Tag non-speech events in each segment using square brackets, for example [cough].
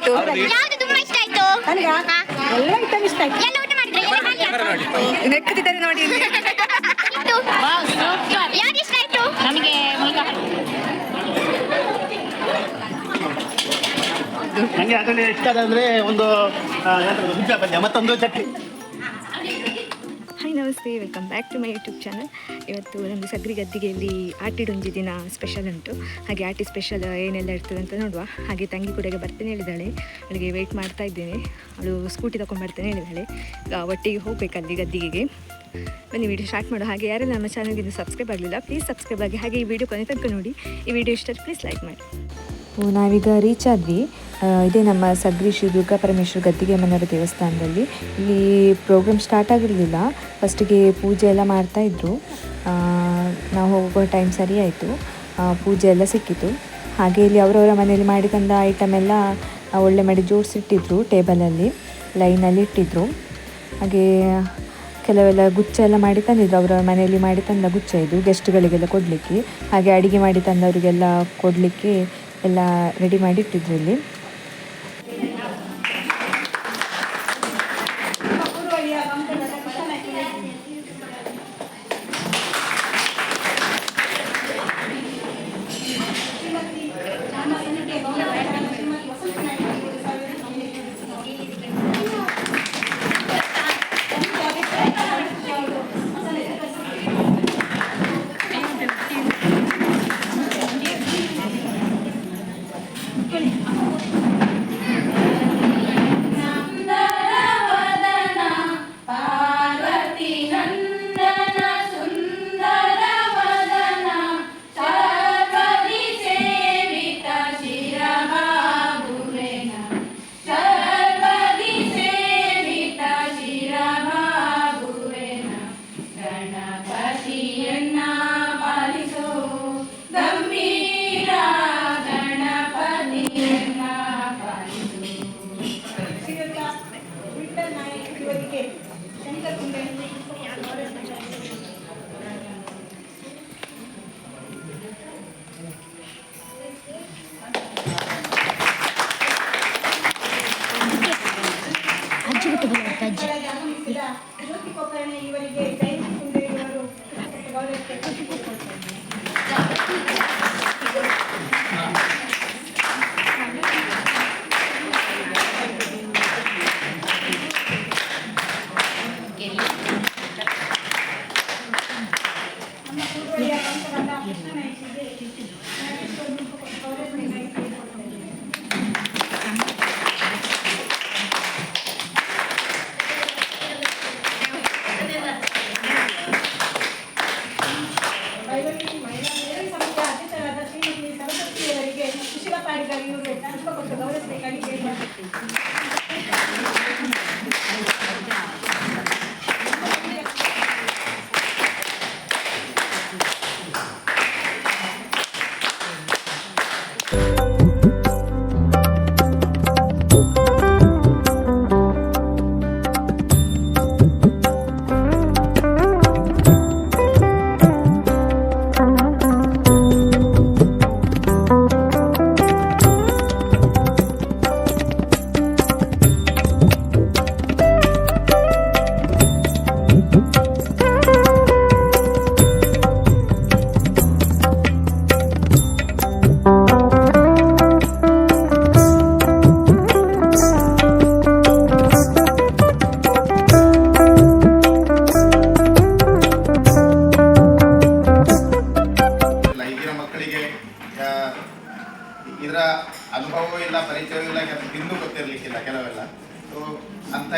ಯಾವ್ದು ತುಂಬಾ ಇಷ್ಟ ಆಯ್ತು? ನನಗೆ. ಎಲ್ಲ ಐಟಮ್ ಇಷ್ಟ ಆಯ್ತು. ಎಲ್ಲ ಊಟ ಮಾಡಿದ್ರೆ? ಎಲ್ಲ ಹಾಗೆ ನೆಕ್ಕುತ್ತಿದ್ದಾರೆ ನೋಡಿ. ಇಲ್ಲಿ ಇತ್ತು. ಯಾವ್ದು ಇಷ್ಟ ಆಯ್ತು? ನಮಗೆ ನಂಗೆ ನನಗೆ ಅದರಲ್ಲಿ ಇಷ್ಟ ಅಂದ್ರೆ ಒಂದು ಆ, ಪಲ್ಯ ಮತ್ತೊಂದು ಚಟ್ನಿ. ನಮಸ್ತೆ welcome back to my YouTube channel ಇವತ್ತು ನಮ್ಮದು ಸಗ್ರಿ ಗದ್ದಿಗೆಯಲ್ಲಿ ಆಟಿಡೊಂದು ದಿನ ಸ್ಪೆಷಲ್ ಉಂಟು. ಹಾಗೆ ಆಟಿ ಸ್ಪೆಷಲ್ ಏನೆಲ್ಲ ಇರ್ತದೆ ಅಂತ ನೋಡುವ. ಹಾಗೆ ತಂಗಿ ಕೂಡ ಬರ್ತೇನೆ ಹೇಳಿದ್ದಾಳೆ ಅವಳಿಗೆ ವೆಯ್ಟ್ ಮಾಡ್ತಾ ಇದ್ದೇನೆ. ಅವಳು ಸ್ಕೂಟಿ ತಗೊಂಡು ಬರ್ತೇನೆ ಹೇಳಿದ್ದಾಳೆ ಈಗ ಒಟ್ಟಿಗೆ ಹೋಗ್ಬೇಕು ಅಲ್ಲಿ ಗದ್ದಿಗೆಗೆ. ಬನ್ನಿ ವಿಡಿಯೋ ಸ್ಟಾರ್ಟ್ ಮಾಡು ಹಾಗೆ ಯಾರೆಲ್ಲ ನಮ್ಮ ಚಾನಲ್ಗೆ ಇನ್ನೂ ಸಬ್ಸ್ಕ್ರೈಬ್ ಆಗಲಿಲ್ಲ ಪ್ಲೀಸ್ ಸಬ್ಸ್ಕ್ರೈಬ್ ಆಗಿ ಹಾಗೆ ಈ ವಿಡಿಯೋ ಕೊನೆ ತನಕ ನೋಡಿ. ಈ ವಿಡಿಯೋ ಇಷ್ಟ ಪ್ಲೀಸ್ ಲೈಕ್ ಮಾಡಿ. ನಾವೀಗ ರೀಚ್ ಆದ್ವಿ. ಇದೇ ನಮ್ಮ ಸಗ್ರಿ ಶ್ರೀ ದುರ್ಗಾ ಪರಮೇಶ್ವರ ಗದ್ದಿಗೆ ಮನೆಯವರ ದೇವಸ್ಥಾನದಲ್ಲಿ. ಇಲ್ಲಿ ಪ್ರೋಗ್ರಾಮ್ ಸ್ಟಾರ್ಟ್ ಆಗಿರಲಿಲ್ಲ. ಫಸ್ಟಿಗೆ ಪೂಜೆ ಎಲ್ಲ ಮಾಡ್ತಾಯಿದ್ರು ನಾವು ಹೋಗೋ ಟೈಮ್ ಸರಿ ಆಯಿತು. ಪೂಜೆ ಎಲ್ಲ ಸಿಕ್ಕಿತು. ಹಾಗೆ ಇಲ್ಲಿ ಅವರವರ ಮನೆಯಲ್ಲಿ ಮಾಡಿ ತಂದ ಐಟಮ್ ಎಲ್ಲ ಒಳ್ಳೆ ಮಾಡಿ ಜೋಡಿಸಿಟ್ಟಿದ್ರು ಟೇಬಲಲ್ಲಿ ಲೈನಲ್ಲಿ ಇಟ್ಟಿದ್ರು. ಹಾಗೆ ಕೆಲವೆಲ್ಲ ಗುಚ್ಚ ಎಲ್ಲ ಮಾಡಿ ತಂದಿದ್ರು. ಅವರ ಮನೆಯಲ್ಲಿ ಮಾಡಿ ತಂದ ಗುಚ್ಚ ಇದು ಗೆಸ್ಟ್ಗಳಿಗೆಲ್ಲ ಕೊಡಲಿಕ್ಕೆ. ಹಾಗೆ ಅಡಿಗೆ ಮಾಡಿ ತಂದವರಿಗೆಲ್ಲ ಕೊಡಲಿಕ್ಕೆ ಎಲ್ಲ ರೆಡಿ ಮಾಡಿ ಇಟ್ಟಿದ್ರು ಇಲ್ಲಿ. Gracias.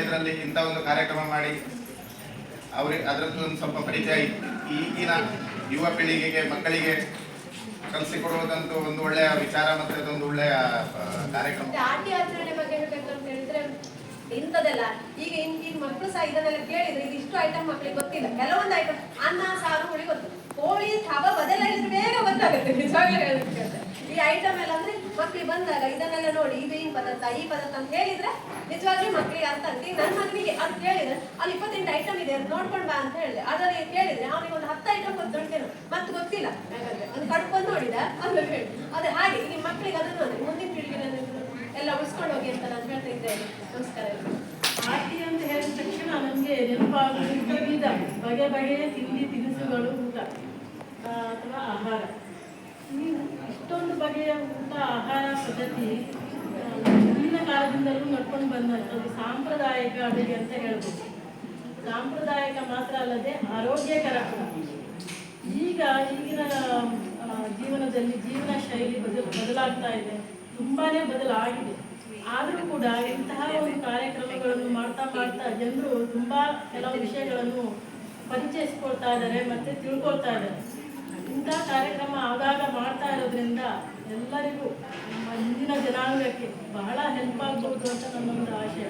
ಇದರಲ್ಲಿ ಇಂಥ ಒಂದು ಕಾರ್ಯಕ್ರಮ ಮಾಡಿ ಅವ್ರಿಗೆ ಅದರದ್ದು ಒಂದು ಸ್ವಲ್ಪ ಪರಿಚಯ ಈಗಿನ ಯುವ ಪೀಳಿಗೆಗೆ, ಮಕ್ಕಳಿಗೆ ಕಲಿಸಿಕೊಡುವುದಂತೂ ಒಂದು ಒಳ್ಳೆಯ ವಿಚಾರ ಮತ್ತು ಅದೊಂದು ಒಳ್ಳೆಯ ಕಾರ್ಯಕ್ರಮ. ಇಂಥದ್ದೆಲ್ಲ ಆಚರಣೆ ಬಗ್ಗೆ ಹೇಳಿದ್ರೆ ಈಗ ಇನ್ ಈಗ ಮಕ್ಕಳು ಸಹ ಇದನ್ನೆಲ್ಲ ಕೇಳಿದ್ರೆ ಇಷ್ಟು ಐಟಮ್ ಮಕ್ಕಳಿಗೆ ಗೊತ್ತಿಲ್ಲ. ಕೆಲವೊಂದು ಐಟಮ್ ಅನ್ನ, ಸಾರು, ಹುಳಿ ಗೊತ್ತು. ಕೋಳಿ ಹಬ್ಬ ಬದಲಾಯಿಸಿದ್ರೆ ಬೇಗ ಗೊತ್ತಾಗುತ್ತೆ. ನಿಜವಾಗ್ಲೂ ಹೇಳ್ಬೇಕಂದ್ರೆ ಈ ಐಟಮ್ ಎಲ್ಲ ಅಂದ್ರೆ ಮಕ್ಕಳಿಗೆ ಬಂದಾಗ ಇದನ್ನೆಲ್ಲ ನೋಡಿ, ಇದು ಈ ಪದಾರ್ಥ ಈ ಪದಾರ್ಥ ಅಂತ ಹೇಳಿದ್ರೆ ನಿಜವಾಗ್ಲೂ ಮಕ್ಕಳಿಗೆ ಅರ್ಥ ಆಗ್ತದೆ. ಈಗ ನನ್ನ ಮಗನಿಗೆ ಅಂತ ಕೇಳಿದ್ರೆ ಅಲ್ಲಿ ಇಪ್ಪತ್ತೆಂಟು ಐಟಮ್ ಇದೆ ಅದು ನೋಡ್ಕೊಂಡು ಬಾ ಅಂತ ಹೇಳಿದೆ. ಅದರಲ್ಲಿ ಕೇಳಿದ್ರೆ ಅವನಿಗೆ ಒಂದು ಹತ್ತು ಐಟಮ್ ಗೊತ್ತುಂಟೇನು ಮತ್ತೆ ಗೊತ್ತಿಲ್ಲ. ಹಾಗಾದ್ರೆ ಒಂದು ಕಡ್ಕೊಂಡು ನೋಡಿದ ಅದು ಹೇಳಿ. ಅದೇ ಹಾಗೆ, ಈ ಮಕ್ಕಳಿಗೆ ಅದನ್ನು ಮುಂದಿನ ಪೀಳಿಗೆ ಎಲ್ಲ ಉಳಿಸ್ಕೊಂಡು ಹೋಗಿ ಅಂತ ನಾನು ಹೇಳ್ತಾ ಇದ್ದೇನೆ. ನಮಸ್ಕಾರ. ಆರ್ತಿ ಅಂತ ಹೇಳಿದ ತಕ್ಷಣ ನಮಗೆ ನೆನಪಾಗುವುದು ಬಗೆ ಬಗೆಯ ತಿಂಡಿ ತಿನಿಸುಗಳು ಊಟ ಅಥವಾ ಆಹಾರ. ಇಷ್ಟೊಂದು ಬಗೆಯ ಊಟ, ಆಹಾರ, ಪದ್ಧತಿ ಹಿಂದಿನ ಕಾಲದಿಂದಲೂ ನಡ್ಕೊಂಡು ಬಂದಂಥದ್ದು ಸಾಂಪ್ರದಾಯಿಕ ಅಡುಗೆ ಅಂತ ಹೇಳ್ಬೋದು. ಸಾಂಪ್ರದಾಯಿಕ ಮಾತ್ರ ಅಲ್ಲದೆ ಆರೋಗ್ಯಕರ. ಈಗ ಈಗಿನ ಜೀವನದಲ್ಲಿ ಜೀವನ ಶೈಲಿ ಬದಲು, ಬದಲಾಗ್ತಾ ಇದೆ. ತುಂಬಾ ಬದಲಾಗಿದೆ. ಆದರೂ ಕೂಡ ಇಂತಹ ಒಂದು ಕಾರ್ಯಕ್ರಮಗಳನ್ನು ಮಾಡ್ತಾ ಮಾಡ್ತಾ ಜನರು ತುಂಬ ಕೆಲವು ವಿಷಯಗಳನ್ನು ಪರಿಚಯಿಸ್ಕೊಳ್ತಾ ಇದ್ದಾರೆ ಮತ್ತು ತಿಳ್ಕೊಳ್ತಾ ಇದ್ದಾರೆ. ಇಂತಹ ಕಾರ್ಯಕ್ರಮ ಆಗಾಗ ಮಾಡ್ತಾ ಇರೋದ್ರಿಂದ ಎಲ್ಲರಿಗೂ ನಮ್ಮ ಹಿಂದಿನ ಜನಾಂಗಕ್ಕೆ ಬಹಳ ಹೆಲ್ಪ್ ಆಗ್ಬೋದು ಅಂತ ನನ್ನೊಂದು ಆಶಯ.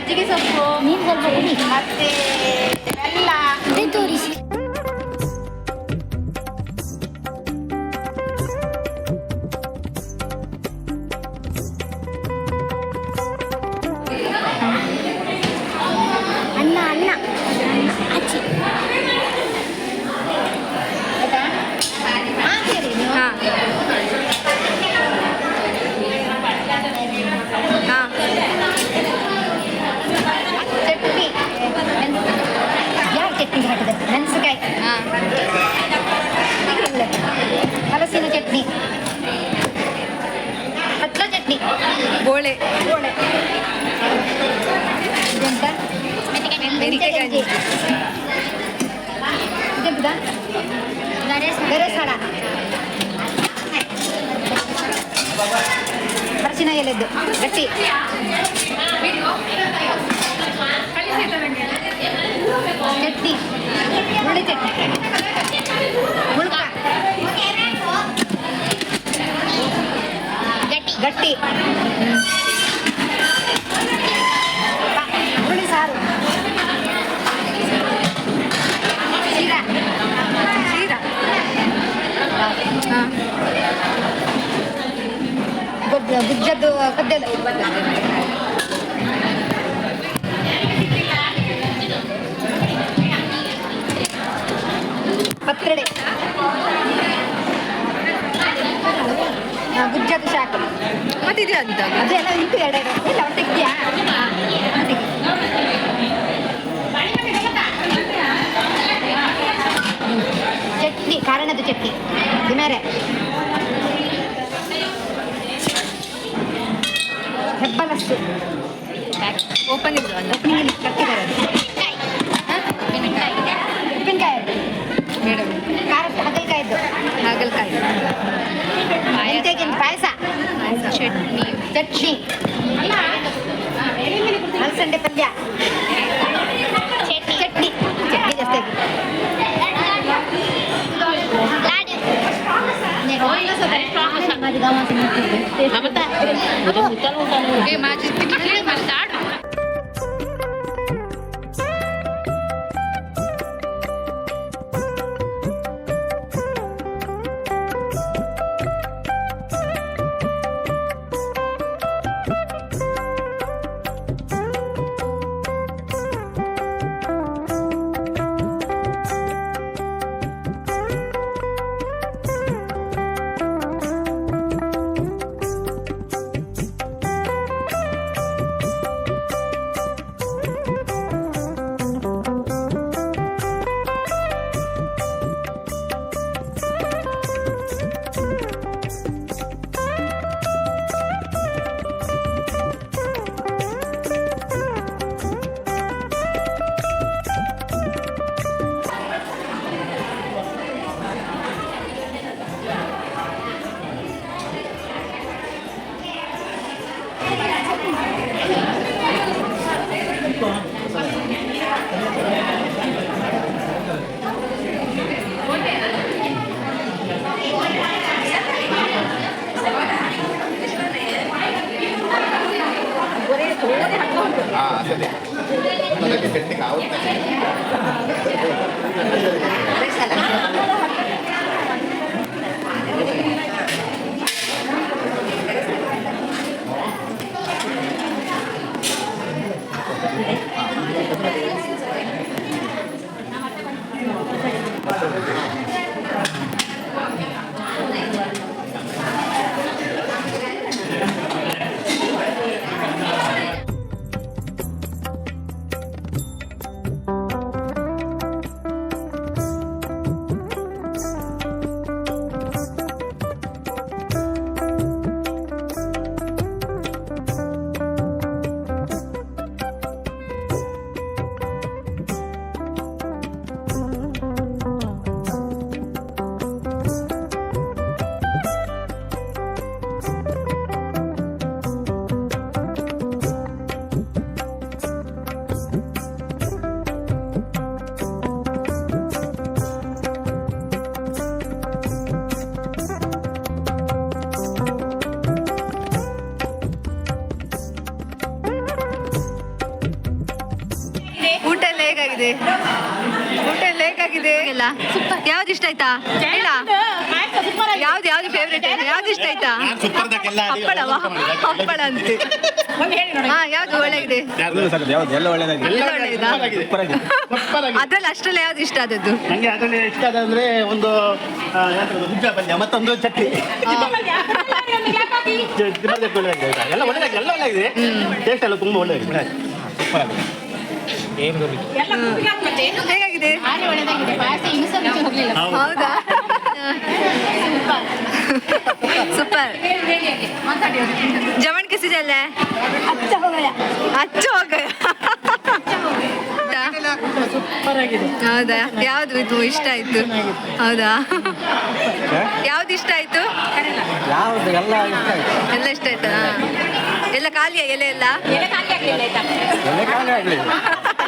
ಮತ್ತೆ ಮಜ್ಜಿಗೆ ಚಟ್ನಿ ಬೋಳೆ ಗೋಳೆ ಇದೆಂತ ಮೆಂತೆ ಗಂಜಿ. ಇದೆಂತ ಬೆರೆಸಾಳ ಅರಿಶಿನ ಎಲೆದ್ದು ಗಟ್ಟಿ ಚಟ್ನಿ ಹುಳಿ ಚಟ್ನಿ ಮುಳ್ಕ ಗಟ್ಟಿ. ಗಟ್ಟಿ ಹುಳಿ ಸಾರು. ಶೀರಾ ಓಪನ್ ಇದ್ದು ಅಲ್ಲ ಉಪ್ಪಿನಲ್ಲಿ ಕಟ್ಟಿದ್ದಾರೆ ಅದು. ಉಪ್ಪಿನಕಾಯಿ ಅದು. ಮೇಡಮ್ ಖಾರದ ಹಾಗಲಕಾಯಿದ್ದು ಹಾಗಲಕಾಯಿ ಮೆಂತೆಗಿನ ಪಾಯಸ ಚಟ್ನಿ ಚಟ್ನಿ ಅಲಸಂಡೆ ಪಲ್ಯ ಚಟ್ನಿ ಚಟ್ನಿ ಚಟ್ನಿ ಜಾಸ್ತಿ ಏ ಅದಕ್ಕೆ ಕೆಟ್ಟಿಗೆ ಆಗುತ್ತೆ ಊಟ ಹೇಗಾಗಿದೆ ಊಟ ಎಲ್ಲ ಹೇಗಾಗಿದೆ ಎಲ್ಲ ಯಾವ್ದು ಇಷ್ಟ ಆಯ್ತಾ? ಇಲ್ಲ ಯಾವ್ದು ಯಾವ್ದು ಫೇವ್ರೇಟ್ ಯಾವ್ದು ಇಷ್ಟ ಆಯ್ತಾ? ಹಪ್ಪಳವಾ ಹಪ್ಪಳ ಅಂತ. ಹಾ ಯಾವ್ದು ಒಳ್ಳೆಗಿದೆ ಯಾವ್ದು ಎಲ್ಲ ಒಳ್ಳೇದಾಗಿದೆ. ಎಲ್ಲ ಒಳ್ಳೆದಾ? ಆಗಿದೆ ಸೂಪರ್ ಆಗಿದೆ ಅದ್ರಲ್ಲಿ ಅಷ್ಟರಲ್ಲಿ ಯಾವ್ದು ಇಷ್ಟ ಆದದ್ದು? ನಂಗೆ ಅದರಲ್ಲಿ ಇಷ್ಟ ಆದಂದ್ರೆ ಒಂದು ಹುಚ್ಚ ಪಲ್ಯ ಮತ್ತೊಂದು ಚಟ್ನಿ. ಒಳ್ಳೆದಾಗಿದೆ? ಎಲ್ಲ ಒಳ್ಳೆದಾಗಿದೆ ಎಲ್ಲ ಒಳ್ಳೆಗಿದೆ ಟೇಸ್ಟ್ ಎಲ್ಲ ತುಂಬಾ ಒಳ್ಳೆದಾಗಿದೆ. [laughs] ಸೂಪರ್. ಹೇಗಾಗಿದೆ ಹೌದು. ಜಮಣ್ ಕಿಸಿದಲ್ಲ ಅಚ್ಚ ಹೋಗ ಹೌದಾ? ಯಾವ್ದು ಇದು? ಇಷ್ಟ ಆಯ್ತು. ಹೌದಾ? ಯಾವ್ದು ಇಷ್ಟ ಆಯ್ತು? ಯಾವ್ದು ಎಲ್ಲ ಇಷ್ಟ ಆಯ್ತು? ಎಲ್ಲ ಇಷ್ಟ ಆಯ್ತಾ ಎಲ್ಲ? ಖಾಲಿಯಾ ಎಲೆ ಎಲ್ಲ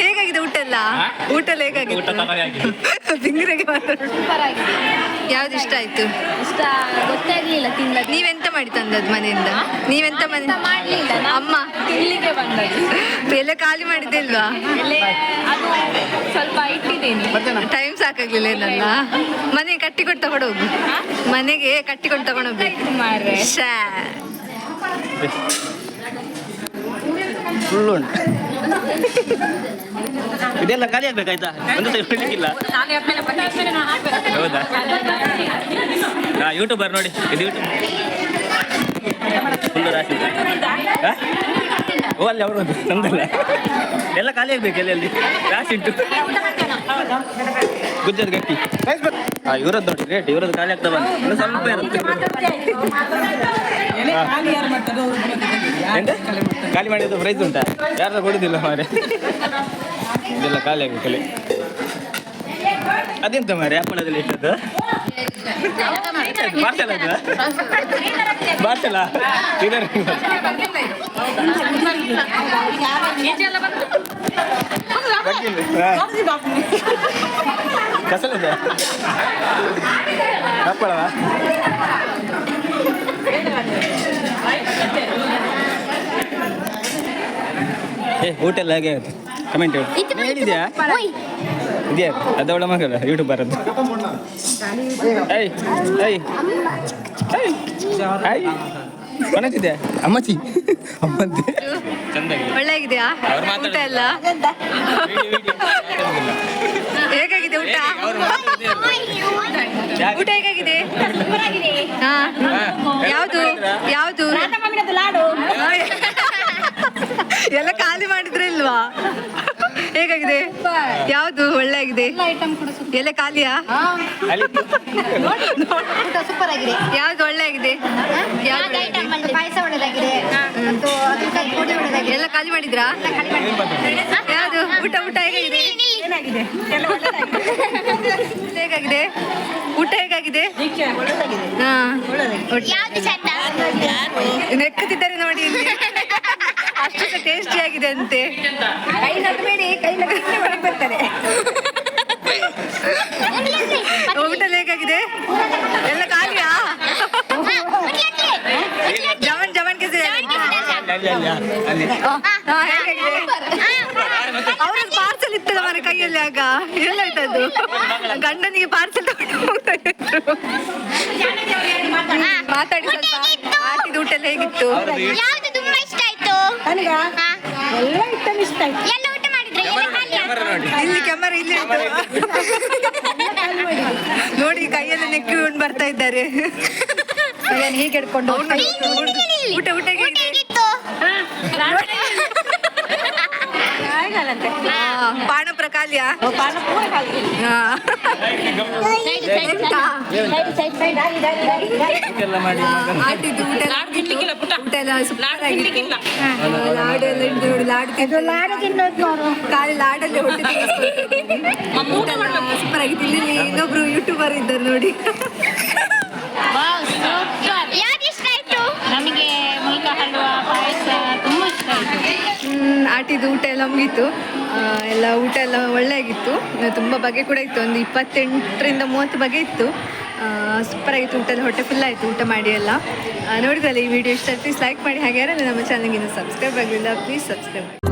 ಹೇಗಾಗಿದೆ ಹೇಗಾಗಿದೆ ಊಟ ಎಲ್ಲ? ಊಟ ಎಲ್ಲ ಹೇಗಾಗಿದೆ ಬಿಂಗರಿಗೆ ಯಾವ್ದು ಇಷ್ಟ ಆಯ್ತು? ಇಷ್ಟ ಗೊತ್ತಾಗ್ಲಿಲ್ಲ ತಿನ್ನ ನೀವೆಂತ ಮಾಡಿ ತಂದದ್ದು ಮನೆಯಿಂದ? ನೀವೆಂತ ಮನೆ ಮಾಡ್ಲಿಲ್ಲ. ಅಮ್ಮ. ತಿನ್ಲಿಕ್ಕೆ ಬಂದದ್ದು. ಎಲ್ಲ ಖಾಲಿ ಮಾಡಿದ್ದಿಲ್ವಾ? ಎಲೆ ಅದು ಸ್ವಲ್ಪ ಇಟ್ಟಿದ್ದೇನೆ. ಟೈಮ್ ಸಾಕಾಗ್ಲಿಲ್ಲ ಏನಲ್ಲ ಮನೆ ಕಟ್ಟಿಕೊಟ್ಟು ತಗೊಂಡೋಗು. ಮನೆಗೆ ಕಟ್ಟಿಕೊಂಡು ತಗೊಂಡೋಗ್ಬೇಕು ಮಾರ್ರೆ. ಶ್ಯಾ. ಫುಲ್ ಉಂಟು [laughs] ಇದೆಲ್ಲ ಖಾಲಿ ಆಗ್ಬೇಕಾಯ್ತಾ? ಒಂದು ಬಿಡ್ಲಿಕ್ಕಿಲ್ಲ ಹೌದಾ? ಹಾ ಯೂಟ್ಯೂಬರ್ ನೋಡಿ ಯೂಟ್ಯೂಬ್ ರಾಶಿ? ಓ, ಅಲ್ಲಿ ಅವರು ಎಲ್ಲ ಖಾಲಿ ಆಗ್ಬೇಕು ಅಲ್ಲಿ ಅಲ್ಲಿ? ರಾಶಿ ಉಂಟು. ಗುಜ್ಜದ ಗಟ್ಟಿ. ಇವರದ್ದು ನೋಡಿ ರೇಟ್ ಇವರದ್ದು ಖಾಲಿ ಆಗ್ತಾ ಬಂದು ಇನ್ನು ಸ್ವಲ್ಪ ಇರುತ್ತೆ ಖಾಲಿ ಮಾಡಿದ್ದು ಪ್ರೈಸ್ ಉಂಟಾ? ಯಾರು ಕೊಡುದಿಲ್ಲ ಮಾರೆ ಇದೆಲ್ಲ ಖಾಲಿ ಆಗಬೇಕಲ್ಲಿ ಅದೆಂತ ಮಾರೆ ಹಪ್ಪಳದಲ್ಲಿ ಇಟ್ಟದ್ದು? ಪಾರ್ಸಲ್ ಅದು? ಪಾರ್ಸಲ ಇದರ ಕಸಲದ. ಹಪ್ಪಳವಾ ಏ ಊಟ ಎಲ್ಲ ಹೇಗೆ ಆಯ್ತು? ಕಮೆಂಟ್ ಹೇಳಿ. ಹೇಳಿದ್ಯಾ? ಇದೆಯಾ? ಅದವಳ ಮಗಲ್ಲ ಯೂಟ್ಯೂಬರ್ ಅದು ಐ ಐ ಐ ಕೊನತಿದ್ಯಾ ಅಮ್ಮಚಿ ಅಮ್ಮಂತೆ. ಅವ್ರು ಊಟ. ಎಲ್ಲ? ಹೇಗಾಗಿದೆ ಊಟ? ಊಟ ಹೇಗಾಗಿದೆ? ಹಾ. ಯಾವುದು? ಯಾವುದು ಎಲ್ಲ ಖಾಲಿ ಮಾಡಿದ್ರೆ ಇಲ್ವಾ? ಯಾವುದು ಒಳ್ಳೆ ಆಗಿದೆ ಐಟಮ್ ಕೂಡ. ಎಲ್ಲ ಖಾಲಿಯಾ? ಸೂಪರ್ ಆಗಿದೆ. ಯಾವ್ದು ಒಳ್ಳೆ ಆಗಿದೆ ಯಾವ್ದು? ಪಾಯಸ ಒಳ್ಳೆದಾಗಿದೆ. ಮತ್ತು ಅದು ಪುಡಿ ಒಳ್ಳೆದಾಗಿದೆ. ಎಲ್ಲ ಖಾಲಿ ಮಾಡಿದ್ರಾ? ಯಾವ್ದು? ಊಟ ಊಟ ಹೇಗಿದೆ? ಏನಾಗಿದೆ? ಎಲ್ಲ ಒಳ್ಳೆದಾಗಿದೆ. ಹೇಗಾಗಿದೆ? ಊಟ ಹೇಗಾಗಿದೆ? ಹಾ. ಯಾವ್ದು ಚಂದ ನೆಕ್ಕುತ್ತಿದ್ದಾರೆ ನೋಡಿ ಇಲ್ಲಿ. ಅಷ್ಟು ಟೇಸ್ಟಿ ಆಗಿದೆ ಅಂತೆ ಕೈ ನಗಬೇಡಿ ಕೈ ನಗಕ್ಕೆ ಒಳಗೆ ಬರ್ತಾರೆ ಊಟ ಹೇಗಾಗಿದೆ? ಎಲ್ಲ ಖಾಲಿಯಾ? ಜವನ್ ಜವನ್ ಕೆಸಿ ಅವ್ರಿಗೆ ಪಾರ್ಸೆಲ್ ಇತ್ತಲ್ಲ ಮನೆ ಕೈಯಲ್ಲಿ ಆಗ? ಎಲ್ಲ ಆಯ್ತದ್ದು ಗಂಡನಿಗೆ ಪಾರ್ಸೆಲ್ ತಗೊಂಡು ಹೋಗ್ತಾ ಇದ್ರು. ಮಾತಾಡಿ. ಸ್ವಲ್ಪ. ಆಟಿದ ಊಟ ಎಲ್ಲ ಹೇಗಿತ್ತು? ತುಂಬಾ ಇಷ್ಟ ಆಯ್ತು? ಹಾ. ಎಲ್ಲ ಊಟ ಮಾಡಿದ್ರೆ? ಎಲ್ಲ ಖಾಲಿ ಆಯ್ತು. ಇಲ್ಲಿ ಕ್ಯಾಮರಾ ಇಲ್ಲಿ ಉಂಟು. [laughs] ನೋಡಿ. ಕೈಯಲ್ಲಿ ನೆಕ್ಕಿಕೊಂಡು ಬರ್ತಾ ಇದ್ದಾರೆ. ಹೀಗೆ ಹಿಡ್ಕೊಂಡು ಊಟ ಊಟ? ಊಟ ಹೇಗಿತ್ತು? ಆ, ಪಾನಪುರ ಆಟಿದ್ದು ಊಟ ಎಲ್ಲ ಊಟ ಎಲ್ಲ ಸೂಪರ್ ಆಗಿ ಹಾ, ಲಾಡು ಎಲ್ಲ ಇಟ್ಟು ನೋಡಿ ಲಾಡು ತಿಂದು ಲಾಡು ತಿನ್ನೋದು ಖಾಲಿ ಲಾಡಲ್ಲಿ ಹೊಟ್ಟೆ. ಊಟ ಸೂಪರ್ ಇನ್ನೊಬ್ರು ಯೂಟ್ಯೂಬರ್ ಇದ್ದಾರೆ ನೋಡಿ ಆಟಿದ್ದು ಊಟ ಎಲ್ಲ ಮುಗೀತು. ಎಲ್ಲ ಊಟ ಎಲ್ಲ ಒಳ್ಳೆಯಾಗಿತ್ತು. ತುಂಬ ಬಗೆ ಕೂಡ ಇತ್ತು. ಒಂದು ಇಪ್ಪತ್ತೆಂಟರಿಂದ ಮೂವತ್ತು ಬಗೆ ಇತ್ತು. ಸೂಪರ್ ಆಗಿತ್ತು ಊಟ ಎಲ್ಲ ಹೊಟ್ಟೆ ಫುಲ್ ಆಯಿತು ಊಟ ಮಾಡಿ ಎಲ್ಲ. ನೋಡಿದಲ್ಲಿ ಈ ವಿಡಿಯೋ ಇಷ್ಟ ಪ್ಲೀಸ್ ಲೈಕ್ ಮಾಡಿ. ಹಾಗೆ ಯಾರಲ್ಲ ನಮ್ಮ ಚಾನಲ್ಗೆ ಇನ್ನು ಸಬ್ಸ್ಕ್ರೈಬ್ ಆಗಲಿಲ್ಲ ಪ್ಲೀಸ್ ಸಬ್ಸ್ಕ್ರೈಬ್